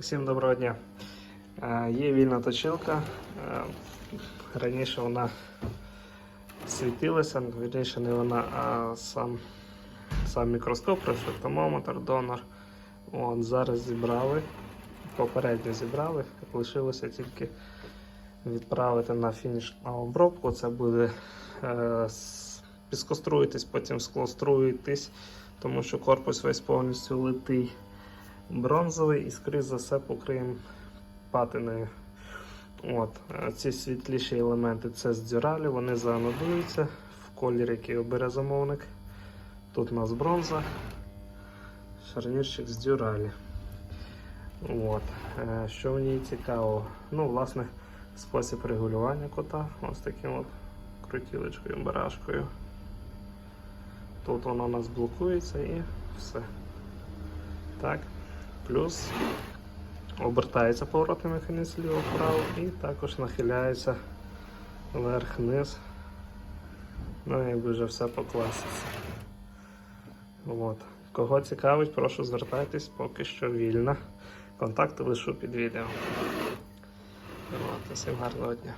Всім доброго дня. Е, Є вільна точилка. Е, Раніше вона світилася, вірніше не вона, а сам, сам мікроскоп, рефлектомометр, донор. От, зараз зібрали, попередньо зібрали, лишилося тільки відправити на фінішну обробку. Це буде е, піскоструїтись, потім склоструїтись, тому що корпус весь повністю литий бронзовий і скоріш за все покриємо патиною. От, е, ці світліші елементи це з дюралі, вони заанодуються в колір, який обере замовник. Тут у нас бронза, шарнірчик з дюралі. От. е, Що в ній цікаво? Ну, власне, спосіб регулювання кота. Ось таким от крутілочкою, барашкою. Тут воно у нас блокується і все. Так. Плюс обертається поворотний механізм вліво-вправо і також нахиляється вверх-вниз. Ну, якби вже все по класиці. От. Кого цікавить, прошу звертайтесь, поки що вільно. Контакти лишу під відео. От, усім гарного дня.